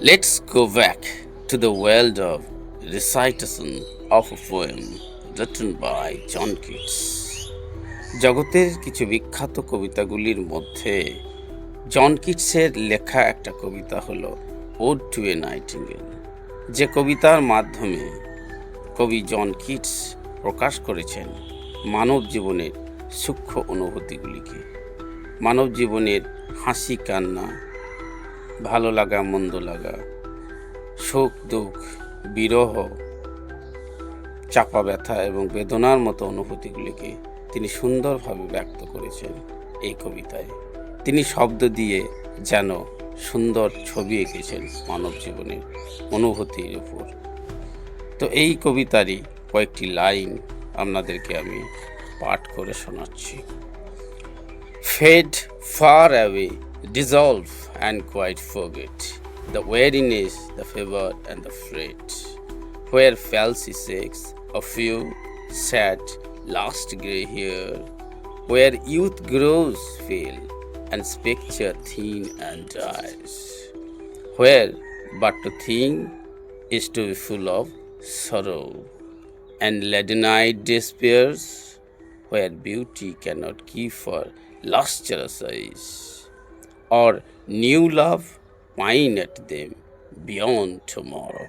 Let's go back to the world of recitation of a poem written by John Keats. জগতের কিছু বিখ্যাত কবিতাগুলির মধ্যে জন কিটসের লেখা একটা কবিতা হলো ওড টু এ নাইটিঙ্গেল যে কবিতার মাধ্যমে কবি জন কিটস প্রকাশ করেছেন মানব জীবনের সূক্ষ্ম অনুভূতিগুলিকে মানব জীবনের হাসি কান্না ভালো লাগা মন্দ লাগা সুখ দুঃখ বিরহ চাপা ব্যথা এবং বেদনার মতো অনুভূতিগুলিকে তিনি সুন্দরভাবে ব্যক্ত করেছেন এই কবিতায়। তিনি শব্দ দিয়ে যেন সুন্দর ছবি এঁকেছেন মানব জীবনের অনুভূতির উপর। তো এই কবিতারই কয়েকটি লাইন আপনাদেরকে আমি পাঠ করে শোনাচ্ছি। Fade far away, dissolve and quite forget the weariness, the fever, and the fret. Where falsy sex, a few sad, last grey hair, where youth grows pale and spectre thin and dies. Where but to think is to be full of sorrow, and leaden-eyed despairs, where beauty cannot keep for lustrous eyes, or new love pine at them beyond tomorrow.